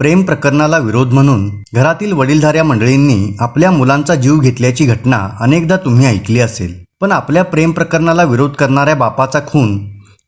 प्रेम प्रकरणाला विरोध म्हणून घरातील वडीलधाऱ्या मंडळींनी आपल्या मुलांचा जीव घेतल्याची घटना अनेकदा तुम्ही ऐकली असेल. पण आपल्या प्रेम प्रकरणाला विरोध करणाऱ्या बापाचा खून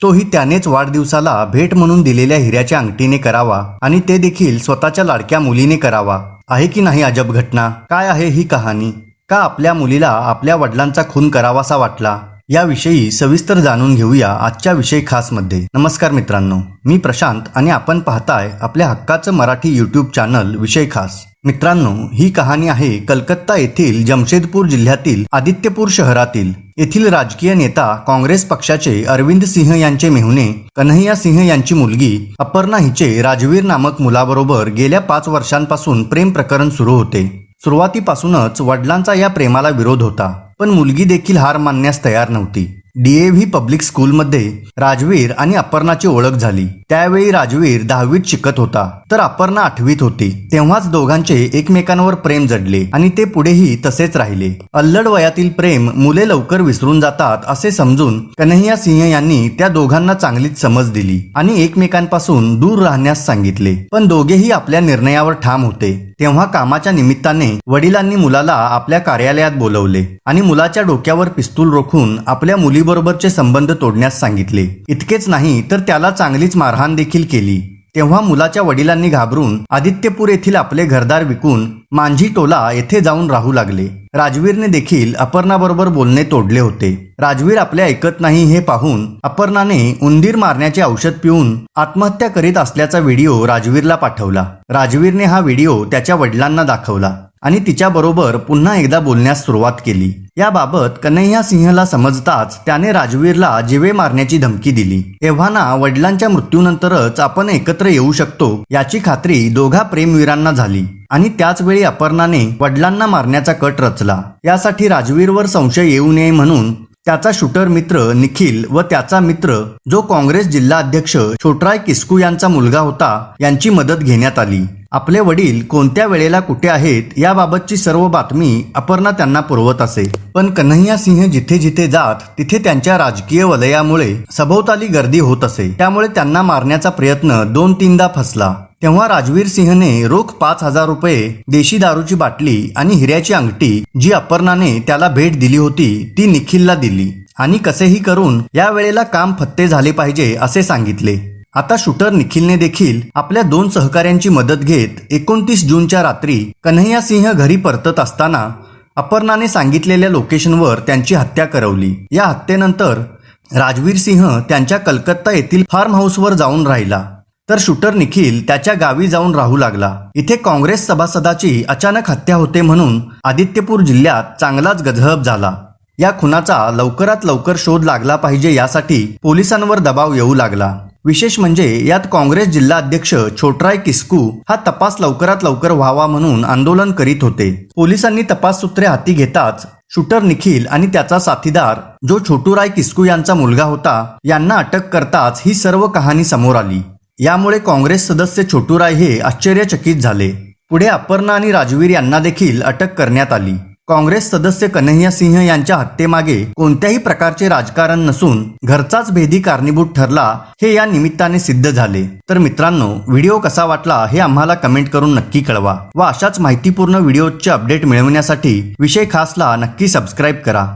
तोही त्यानेच वाढदिवसाला भेट म्हणून दिलेल्या हिऱ्याच्या अंगठीने करावा आणि ते देखील स्वतःच्या लाडक्या मुलीने करावा. आहे की नाही अजब घटना? काय आहे ही कहाणी? का आपल्या मुलीला आपल्या वडिलांचा खून करावासा वाटला? याविषयी सविस्तर जाणून घेऊया आजच्या विषय खासमध्ये नमस्कार मित्रांनो मी प्रशांत आणि आपण पाहताय आपल्या हक्काचं मराठी यूट्यूब चॅनल विषय खास. मित्रांनो ही कहाणी आहे कलकत्ता येथील जमशेदपूर जिल्ह्यातील आदित्यपूर शहरातील. येथील राजकीय नेता काँग्रेस पक्षाचे अरविंद सिंह यांचे मेहुणे कन्हैया सिंह यांची मुलगी अपर्णा हिचे राजवीर नामक मुलाबरोबर गेल्या पाच वर्षांपासून प्रेम प्रकरण सुरू होते. सुरुवातीपासूनच वडिलांचा या प्रेमाला विरोध होता. पण मुलगी देखील हार मानण्यास तयार नव्हती. डीएव्ही पब्लिक स्कूलमध्ये राजवीर आणि अपर्णाची ओळख झाली. त्यावेळी राजवीर दहावीत शिकत होता. तर अपर्णा आठवीत होती. तेव्हाच दोघांचे एकमेकांवर प्रेम जडले आणि ते पुढेही तसेच राहिले. अल्लड वयातील प्रेम मुले लवकर विसरून जातात असे समजून कन्हैया सिंह यांनी त्या दोघांना चांगलीच समज दिली आणि एकमेकांपासून दूर राहण्यास सांगितले. पण दोघेही आपल्या निर्णयावर ठाम होते. तेव्हा कामाच्या निमित्ताने वडिलांनी मुलाला आपल्या कार्यालयात बोलवले आणि मुलाच्या डोक्यावर पिस्तूल रोखून आपल्या मुलीबरोबरचे संबंध तोडण्यास सांगितले. इतकेच नाही तर त्याला चांगलीच मार मारहाण देखील केली. तेव्हा मुलाच्या वडिलांनी घाबरून आदित्यपूर येथील आपले घरदार विकून मांझी टोला येथे जाऊन राहू लागले. राजवीरने देखील अपर्णाबरोबर बोलणे तोडले होते. राजवीर आपले ऐकत नाही हे पाहून अपर्णाने उंदीर मारण्याचे औषध पिऊन आत्महत्या करीत असल्याचा व्हिडिओ राजवीरला पाठवला. राजवीरने हा व्हिडिओ त्याच्या वडिलांना दाखवला. आणि तिच्याबरोबर पुन्हा एकदा बोलण्यास सुरुवात केली. याबाबत कन्हैया सिंहला समजताच त्याने राजवीरला जिवे मारण्याची धमकी दिली. एव्हाना वडिलांच्या मृत्यूनंतरच आपण एकत्र येऊ शकतो याची खात्री दोघा प्रेमवीरांना झाली. आणि त्याचवेळी अपर्णाने वडिलांना मारण्याचा कट रचला. यासाठी राजवीरवर संशय येऊ नये म्हणून त्याचा शूटर मित्र निखिल व त्याचा मित्र जो काँग्रेस जिल्हा अध्यक्ष छोटराय किस्कू यांचा मुलगा होता यांची मदत घेण्यात आली. आपले वडील कोणत्या वेळेला कुठे आहेत याबाबतची सर्व बातमी अपर्णा त्यांना पुरवत असे. पण कन्हैया सिंह जिथे जिथे जात तिथे त्यांच्या राजकीय वलयामुळे सभोवताली गर्दी होत असे. त्यामुळे त्यांना मारण्याचा प्रयत्न दोन तीनदा फसला. तेव्हा राजवीर सिंहने रोख पाच हजार रुपये देशी दारूची बाटली आणि हिऱ्याची अंगठी जी अपर्णाने त्याला भेट दिली होती ती निखिलला दिली. आणि कसेही करून या वेळेला काम फत्ते झाले पाहिजे असे सांगितले. आता शूटर निखिलने देखील आपल्या दोन सहकाऱ्यांची मदत घेत एकोणतीस जूनच्या रात्री कन्हैया सिंह घरी परतत असताना अपर्णाने सांगितलेल्या लोकेशनवर त्यांची हत्या करवली. या हत्येनंतर राजवीर सिंह त्यांच्या कलकत्ता येथील फार्म हाऊसवर जाऊन राहिला. तर शूटर निखिल त्याच्या गावी जाऊन राहू लागला. इथे काँग्रेस सभासदाची अचानक हत्या होते म्हणून आदित्यपूर जिल्ह्यात चांगलाच गजहब झाला. या खुनाचा लवकरात लवकर शोध लागला पाहिजे यासाठी पोलिसांवर दबाव येऊ लागला. विशेष म्हणजे यात काँग्रेस जिल्हा अध्यक्ष छोटराय किस्कू हा तपास लवकरात लवकर व्हावा म्हणून आंदोलन करीत होते. पोलिसांनी तपास सूत्रे हाती घेताच शूटर निखिल आणि त्याचा साथीदार जो छोटूराय किस्कू यांचा मुलगा होता यांना अटक करताच ही सर्व कहाणी समोर आली. यामुळे काँग्रेस सदस्य छोटूराय हे आश्चर्यचकित झाले. पुढे अपर्णा आणि राजवीर यांना देखील अटक करण्यात आली. काँग्रेस सदस्य कन्हैया सिंह यांच्या हत्येमागे कोणत्याही प्रकारचे राजकारण नसून घरचाच भेदी कारणीभूत ठरला हे या निमित्ताने सिद्ध झाले. तर मित्रांनो व्हिडिओ कसा वाटला हे आम्हाला कमेंट करून नक्की कळवा व अशाच माहितीपूर्ण व्हिडिओचे अपडेट मिळवण्यासाठी विषय खासला नक्की सबस्क्राईब करा.